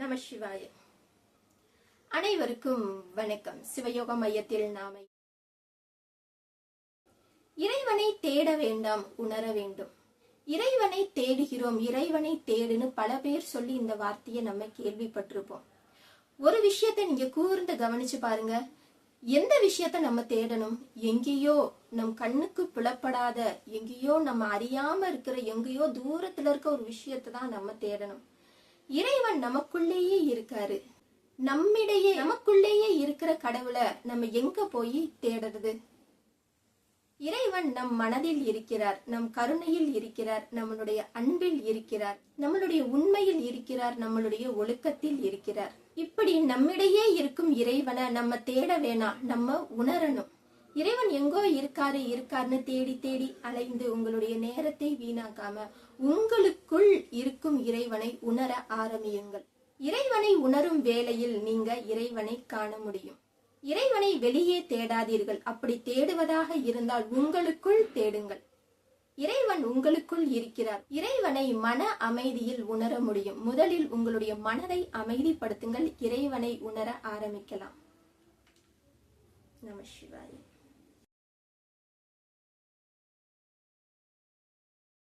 நம சிவாய. அனைவருக்கும் வணக்கம். சிவயோக மையத்தில் நாம இறைவனை தேட வேண்டாம் உணர வேண்டும். இறைவனை தேடுகிறோம் இறைவனை தேடுன்னு பல பேர் சொல்லி இந்த வார்த்தையை நம்ம கேள்விப்பட்டிருப்போம். ஒரு விஷயத்தை நீங்க கூர்ந்து கவனிச்சு பாருங்க. எந்த விஷயத்த நம்ம தேடணும்? எங்கேயோ நம் கண்ணுக்கு புலப்படாத எங்கேயோ நம்ம அறியாம இருக்கிற எங்கேயோ தூரத்துல இருக்க ஒரு விஷயத்தை தான் நம்ம தேடணும். இறைவன் நமக்குள்ளேயே இருக்காரு. நம்மிடையே நமக்குள்ளேயே இருக்கிற கடவுளை நம்ம எங்க போய் தேடுறது? இறைவன் நம் மனதில் இருக்கிறார் நம் கருணையில் இருக்கிறார் நம்மளுடைய அன்பில் இருக்கிறார் நம்மளுடைய உண்மையில் இருக்கிறார் நம்மளுடைய ஒழுக்கத்தில் இருக்கிறார். இப்படி நம்மிடையே இருக்கும் இறைவனை நம்ம தேட வேணாம் நம்ம உணரணும். இறைவன் எங்கோ இருக்காரு இருக்காருன்னு தேடி தேடி அலைந்து உங்களுடைய நேரத்தை வீணாக்காம உங்களுக்குள் இருக்கும் இறைவனை உணர ஆரம்பியுங்கள். இறைவனை உணரும் வேளையில் நீங்க இறைவனை காண முடியும். இறைவனை வெளியே தேடாதீர்கள். அப்படி தேடுவதாக இருந்தால் உங்களுக்குள் தேடுங்கள். இறைவன் உங்களுக்குள் இருக்கிறார். இறைவனை மன அமைதியில் உணர முடியும். முதலில் உங்களுடைய மனதை அமைதிப்படுத்துங்கள். இறைவனை உணர ஆரம்பிக்கலாம். நம சிவாய்.